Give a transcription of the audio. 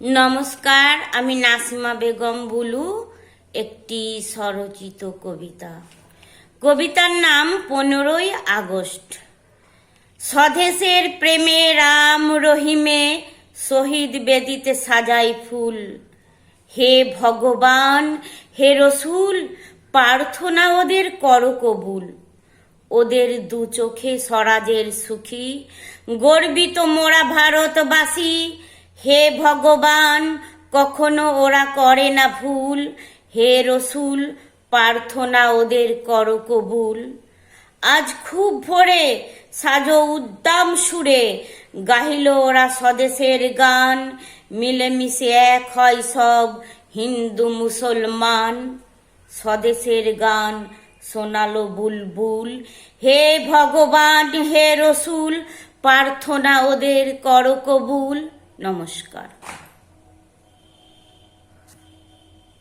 নমস্কার, আমি নাসিমা বেগম বুলু, একটি স্বরচিত কবিতা। কবিতার নাম পনেরোই আগস্ট। স্বদেশের প্রেমে রাম রহিমে শহীদ বেদিতে সাজাই ফুল। হে ভগবান, হে রসুল, প্রার্থনা ওদের কর কবুল। ওদের দু চোখে স্বরাজের সুখী, গর্বিত মোরা ভারতবাসী হে ভগবান, কখনো ওরা করে না ভুল। হে রসুল, প্রার্থনা ওদের কর কবুল। আজ খুব ভোরে সাজো উদ্দাম সুরে, গাহিল ওরা স্বদেশের গান। মিলেমিশে এক হয় সব হিন্দু মুসলমান। স্বদেশের গান শোনালো বুলবুল। হে ভগবান, হে রসুল, প্রার্থনা ওদের কর কবুল। নমস্কার।